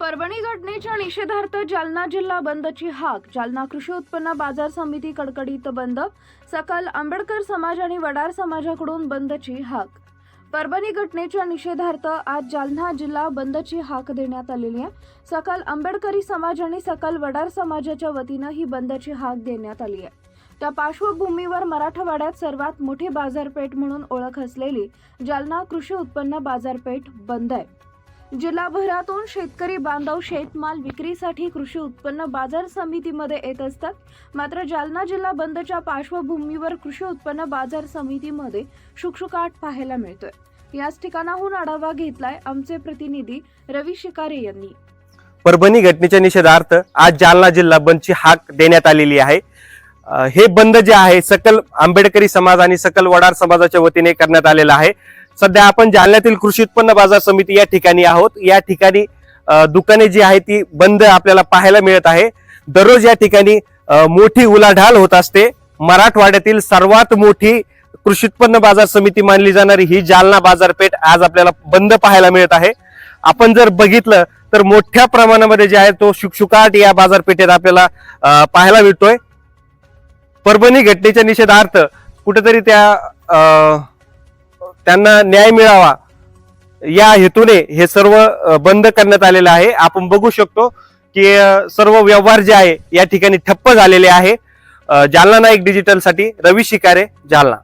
परभणी घटनेच्या निषेधार्थ जालना जिल्हा बंदची हाक. जालना कृषी उत्पन्न बाजार समिती कडकडीत बंद. सकल आंबेडकर समाज आणि वडार समाजाकडून बंदची हाक. परभणी घटनेच्या निषेधार्थ आज जालना जिल्हा बंदची हाक देण्यात आलेली आहे. सकल आंबेडकरी समाज आणि सकल वडार समाजाच्या वतीनं ही बंदची हाक देण्यात आली आहे. त्या पार्श्वभूमीवर मराठवाड्यात सर्वात मोठी बाजारपेठ म्हणून ओळख असलेली जालना कृषी उत्पन्न बाजारपेठ बंद आहे. जिल्हाभरातून शेतकरी बांधव शेतमाल विक्रीसाठी कृषी उत्पन्न बाजार समितीमध्ये येत असतात. मात्र जालना जिल्हा बंदच्या पार्श्वभूमीवर कृषी उत्पन्न बाजार समितीमध्ये शुकशुकाट पाहायला मिळतोय. याच ठिकाणाहून आढावा घेतलाय आमचे प्रतिनिधी रवी शिकारे यांनी. परभणी घटनेच्या निषेधार्थ आज जालना जिल्हा बंदची हाक देण्यात आलेली आहे. हे बंद जे आहे सकल आंबेडकरी समाज आणि सकल वडार समाजाच्या वतीने करण्यात आलेलं आहे. सध्या आपण जालन्यातील कृषी उत्पन्न बाजार समिती या ठिकाणी आहोत. या ठिकाणी दुकाने जी आहे ती बंद आपल्याला पाहायला मिळत आहे. दररोज या ठिकाणी मोठी उलाढाल होत असते. मराठवाड्यातील सर्वात मोठी कृषी उत्पन्न बाजार समिती मानली जाणारी ही जालना बाजारपेठ आज आपल्याला बंद पाहायला मिळत आहे. आपण जर बघितलं तर मोठ्या प्रमाणामध्ये जे आहे तो शुकशुकाट या बाजारपेठेत आपल्याला पाहायला मिळतोय. परभणी घटनेच्या निषेधार्थ कुठेतरी त्या त्यांना न्याय मिळावा या हेतूने हे सर्व बंद करण्यात आलेलं आहे. आपण बघू शकतो की सर्व व्यवहार जे आहे या ठिकाणी ठप्प झालेले आहे. जालना नाईक डिजिटलसाठी रवी शिकारे जालना.